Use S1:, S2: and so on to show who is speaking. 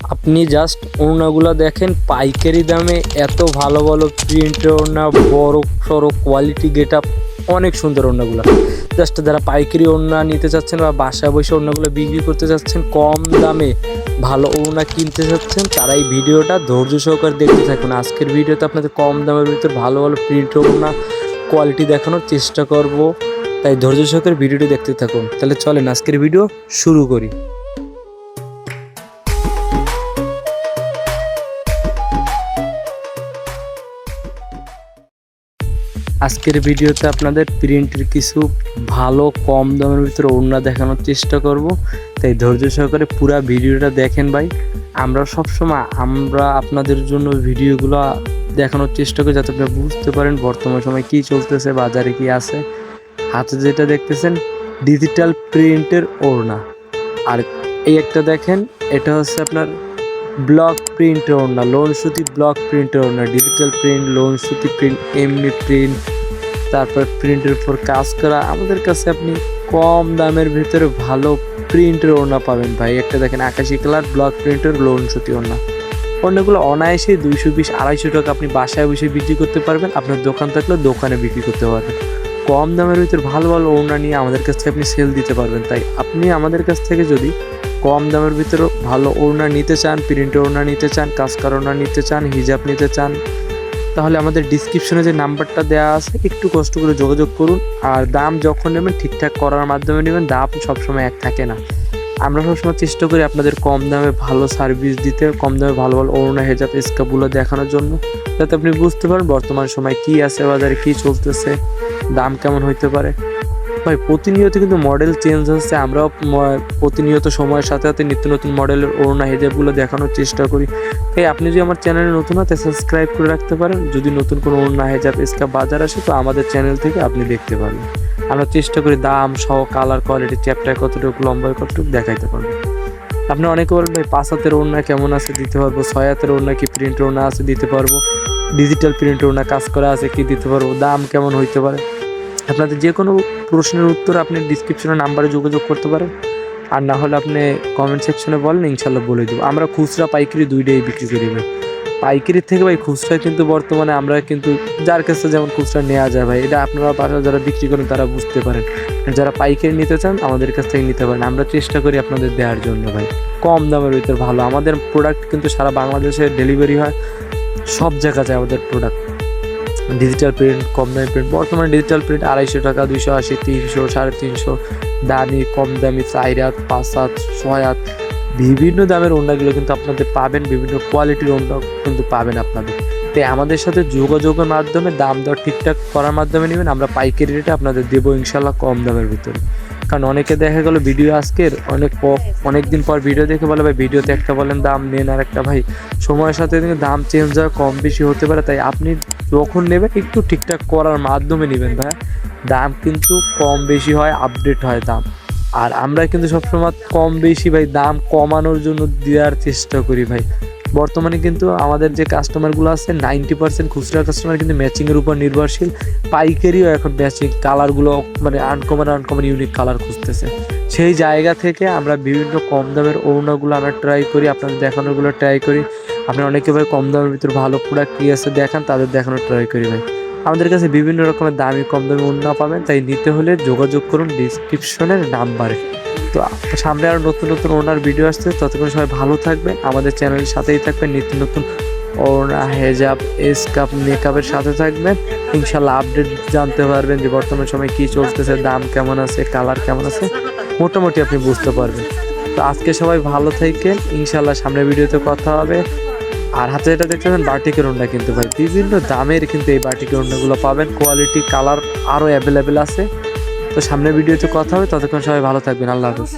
S1: আপনি জাস্ট ওড়নাগুলো দেখেন, পাইকারি দামে এত ভালো ভালো প্রিন্ট ওড়না, বড় সড়ো কোয়ালিটি গেট আপ অনেক সুন্দর ওড়নাগুলো। জাস্ট যারা পাইকারি ওড়না নিতে চাচ্ছেন বা বাসায় বসে ওড়নাগুলো বিক্রি করতে চাচ্ছেন, কম দামে ভালো ওড়না কিনতে চাচ্ছেন, তারা এই ভিডিওটা ধৈর্য সহকারে দেখতে থাকুন। আজকের ভিডিওতে আপনাদের কম দামের ভিতর ভালো ভালো প্রিন্ট ওড়না কোয়ালিটি দেখানোর চেষ্টা করব। তাই ধৈর্য সহকারে ভিডিওটি দেখতে থাকুন। তাহলে চলেন, আজকের ভিডিও শুরু করি। আজকের ভিডিওতে আপনাদের প্রিন্টের কিছু ভালো কম দামের ভিতরে ওড়না দেখানোর চেষ্টা করব। তাই ধৈর্য সহকারে পুরো ভিডিওটা দেখেন ভাই। আমরা সবসময় আমরা আপনাদের জন্য ভিডিওগুলো দেখানোর চেষ্টা করি যাতে আপনি বুঝতে পারেন বর্তমান সময় কি চলতেছে, বাজারে কি আছে। হাতে যেটা দেখতেছেন ডিজিটাল প্রিন্টের ওড়না। আর এই একটা দেখেন, এটা হচ্ছে আপনার ব্লক প্রিন্টের ওড়না লোন সুতি ব্লক প্রিন্টের ওড়না ডিজিটাল প্রিন্ট লোন সুতি প্রিন্ট এমনি প্রিন্ট তারপর প্রিন্টের উপর কাজ করা। আমাদের কাছে আপনি কম দামের ভিতরে ভালো প্রিন্টের ওড়না পাবেন ভাই। একটা দেখেন আকাশি কালার ব্লক প্রিন্টের লোন সুতি ওড়না ওড়নাগুলো অনায়াসে দুইশো বিশ, আড়াইশো টাকা আপনি বাসায় বসে বিক্রি করতে পারবেন। আপনার দোকান থাকলে দোকানে বিক্রি করতে পারবেন। কম দামের ভিতরে ভালো ভালো ওড়না নিয়ে আমাদের কাছ থেকে আপনি সেল দিতে পারবেন। তাই আপনি আমাদের কাছ থেকে যদি কম দামের ভিতরে ভালো ওড়না নিতে চান প্রিন্ট ওড়না নিতে চান, কাজকার ওড়না নিতে চান, হিজাব নিতে চান, তাহলে আমাদের ডিসক্রিপশনে যে নাম্বারটা দেওয়া আছে, একটু কষ্ট করে যোগাযোগ করুন। আর দাম যখন নেবেন, ঠিকঠাক করার মাধ্যমে নেবেন, দাম সবসময় এক থাকে না। আমরা সবসময় চেষ্টা করি আপনাদের কম দামে ভালো সার্ভিস দিতে, কম দামে ভালো ভালো ওড়না, হেজাব স্কাপগুলো দেখানোর জন্য, যাতে আপনি বুঝতে পারেন বর্তমান সময় কি আছে, বাজারে কি চলতেছে, দাম কেমন হইতে পারে। ভাই, প্রতিনিয়ত কিন্তু মডেল চেঞ্জ হচ্ছে। আমরাও প্রতিনিয়ত সময়ের সাথে সাথে নিত্য নতুন মডেলের ওড়না, হেজাবগুলো দেখানোর চেষ্টা করি। তাই আপনি যদি আমার চ্যানেলে নতুন হয় তাই সাবস্ক্রাইব করে রাখতে পারেন। যদি নতুন কোনো ওড়না, হেজাব স্কাপ বাজার আসে, তো আমাদের চ্যানেল থেকে আপনি দেখতে পারবেন। আমরা চেষ্টা করি দাম সহ কালার কোয়ালিটি চ্যাপ্টার কতটুকু লম্বায় কতটুকু দেখাইতে পারব। আপনি অনেকে বলেন, ভাই, পাঁচ হাতের ওড়না কেমন আছে দিতে পারব? ছয় হাতের ওড়না কি প্রিন্ট ওড়না আছে দিতে পারব? ডিজিটাল প্রিন্ট ওড়না কাজ করা আছে কি দিতে পারব? দাম কেমন হইতে পারে? আপনাদের যে কোনো প্রশ্নের উত্তর আপনি ডিসক্রিপশনে নাম্বারে যোগাযোগ করতে পারেন। আর না হলে আপনি কমেন্ট সেকশনে বলেন ইনশাল্লাহ বলে দেবো। আমরা খুচরা পাইকারি দুইটাই বিক্রি করি ভাই। পাইকারির থেকে ভাই খুচরা কিন্তু বর্তমানে আমরা কিন্তু যার কাছে যেমন খুচরা নেওয়া যায় ভাই, এটা আপনারা বাসায় যারা বিক্রি করেন তারা বুঝতে পারেন। যারা পাইকারি নিতে চান, আমাদের কাছ থেকে নিতে পারেন। আমরা চেষ্টা করি আপনাদের দেওয়ার জন্য ভাই। কম দামের ভিতর ভালো। আমাদের প্রোডাক্ট কিন্তু সারা বাংলাদেশে ডেলিভারি হয়। সব জায়গা যায় আমাদের প্রোডাক্ট ডিজিটাল প্রিন্ট কম দামি প্রিন্ট বর্তমানে ডিজিটাল প্রিন্ট আড়াইশো টাকা, দুইশো আশি, তিনশো, সাড়ে তিনশো। দামি, কম দামি, চার হাত, পাঁচ হাত, ছয় হাত। বিভিন্ন দামের ওড়নাগুলো কিন্তু আপনাদের পাবেন, বিভিন্ন কোয়ালিটির ওড়না কিন্তু পাবেন আপনাদের। তাই আমাদের সাথে যোগাযোগের মাধ্যমে দাম দর ঠিকঠাক করার মাধ্যমে নেবেন, আমরা পাইকারি রেটে আপনাদের দেবো ইনশাল্লাহ কম দামের ভিতরে। কারণ অনেকে দেখা গেল ভিডিও আজকের, অনেক অনেক দিন পর ভিডিও দেখে বলে, ভাই ভিডিওতে একটা বলেন দাম নেন আর একটা ভাই। সময়ের সাথে দাম চেঞ্জ হয় কম বেশি হতে পারে, তাই আপনি যখন নেবেন একটু ঠিকঠাক করার মাধ্যমে নেবেন ভাই। দাম কিন্তু কম বেশি হয় আপডেট হয় দাম। আর আমরা কিন্তু সবসময় কম বেশি ভাই, দাম কমানোর জন্য দেওয়ার চেষ্টা করি ভাই। বর্তমানে কিন্তু আমাদের যে কাস্টমারগুলো আছে নাইনটি পার্সেন্ট খুচরা কাস্টমার কিন্তু ম্যাচিংয়ের উপর নির্ভরশীল। পাইকারিও এখন ম্যাচিং কালারগুলো মানে আনকমন আনকমন ইউনিক কালার খুঁজতেছে। সেই জায়গা থেকে আমরা বিভিন্ন কম দামের ওড়নাগুলো আমরা ট্রাই করি, আপনাদের দেখানোগুলো ট্রাই করি। আপনারা অনেকে ভাই কম দামের ভিতরে ভালো প্রোডাক্ট কি আছে দেখান, তাদের দেখানোর ট্রাই করি ভাই। আমাদের কাছে বিভিন্ন রকমের দামি, কম দামি ওড়না পাবেন, তাই নিতে হলে যোগাযোগ করুন ডিসক্রিপশনের নাম্বারে তো সামনে আরও নতুন নতুন ওনার ভিডিও আসছে, ততক্ষণ সবাই ভালো থাকবেন, আমাদের চ্যানেলের সাথেই থাকবেন, নিত্য নতুন ওড়না, হেজাব, এসকাপ, মেকআপের সাথে থাকবেন। ইনশাল্লাহ আপডেট জানতে পারবেন যে বর্তমান সময় কী চলতেছে, দাম কেমন আছে কালার কেমন আছে, মোটামুটি আপনি বুঝতে পারবেন। তো আজকে সবাই ভালো থাকেন ইনশাল্লাহ সামনের ভিডিওতে কথা হবে। আর হাতে যেটা দেখতেছেন বার্টিকের ওড়না কিন্তু ভাই, বিভিন্ন দামের কিন্তু এই বার্টিকের ওড়নাগুলো পাবেন। কোয়ালিটি কালার আরও অ্যাভেলেবেল আছে। তো সামনে ভিডিওতে কথা হবে, ততক্ষণ সবাই ভালো থাকবেন, আল্লাহ হাফিজ।